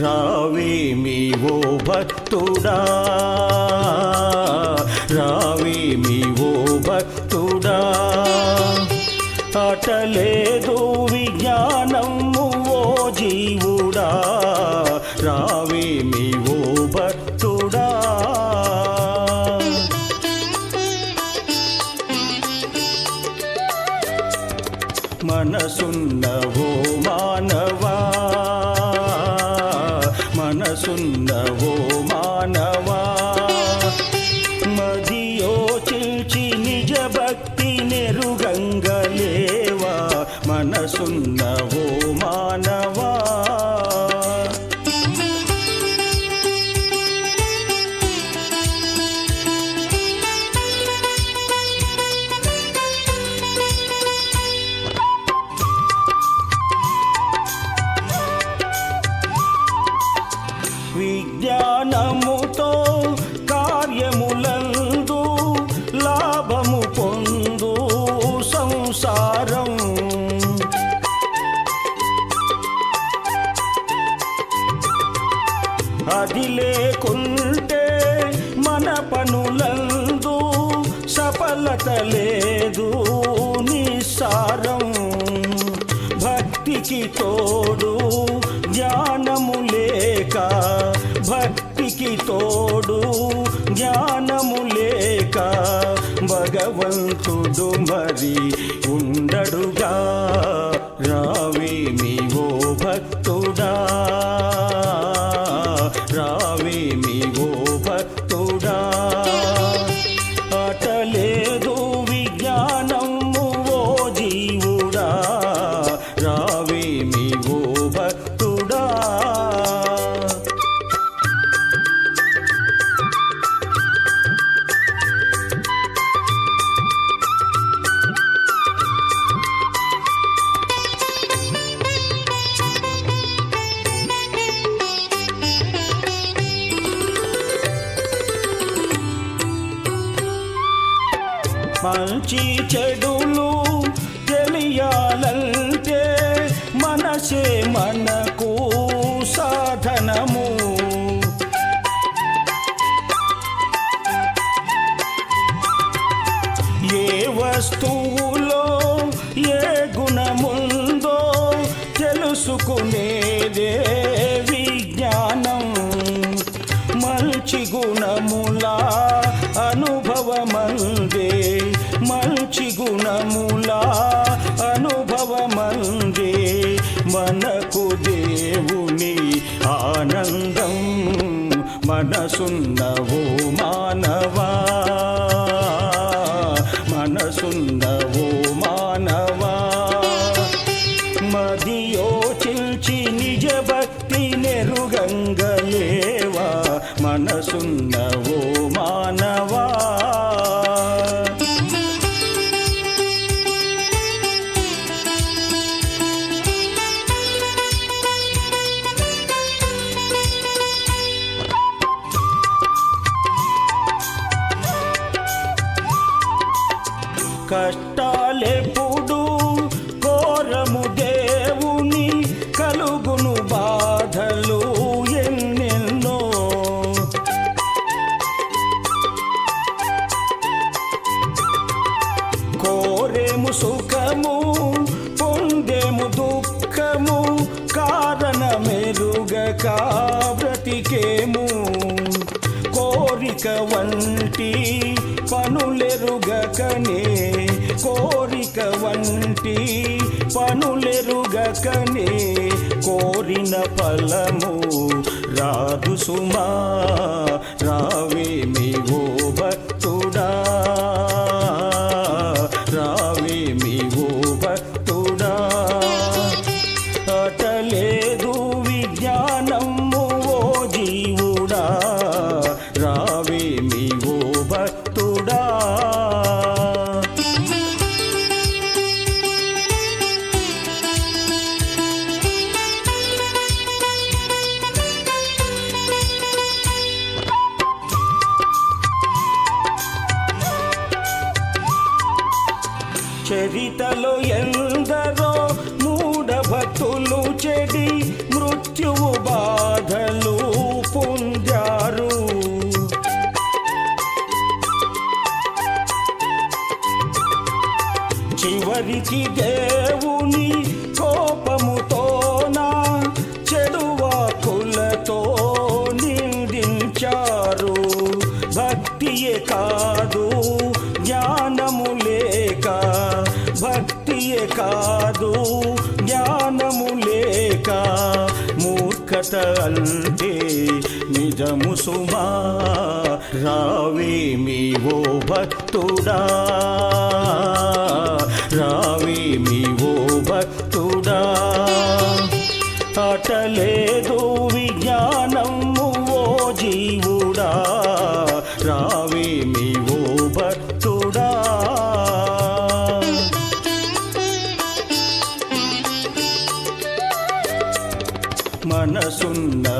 రావేమి ఓ భక్తుడా. రావేమి ఓ భక్తుడా. అటలేదు విజ్ఞానము ఓ జీవుడా. రావేమి ఓ భక్తుడా. మనసున్నవో మానవా. మనసున్నవో మానవా? మదియో చిల్చి నిజ భక్తి నెరుగంగలేవా మనసున్నవో మానవా? లేకుంటే మన పనులందు సఫలత లేదు నిస్సారం. భక్తికి తోడు జ్ఞానము లేక రావేమి ఓ భక్తుడా మంచి చెడులు తెలియాలంటే మనసే మనకు సాధనము. ఏ వస్తువులో ఏ గుణముందో తెలుసుకునేదే విజ్ఞానం. మంచి గుణం మనసున్నవో మానవా? మనసున్నవో మానవా? మదియోచించి నిజ భక్తి నెరుగంగలేవా మనసున్నవో మానవా? ಕಷ್ಟ వంటి పనులెరుగకనే కోరిన ఫలము రాదు సుమా రావేమి ఓ భక్తుడా రావేమి ఓ భక్తుడా అటలేదు విజ్ఞానము ఓ జీవుడా రావేమి ఓ భక్తుడా చరితలో ఎందరో మూఢభక్తులు చెడి మృత్యువు బాధలు పొందారు. చివరికి దేవుని కోపముతో నా చెడువాకులతో నిందించారు. భక్తియే కా కాదు జ్ఞానము లేక మూర్ఖత అంటే నిజము సుమా. రావే మీ ఓ భక్తుడా? రావే మీ ఓ భక్తుడా? అటలేదు విజ్ఞానం మనసున్నవో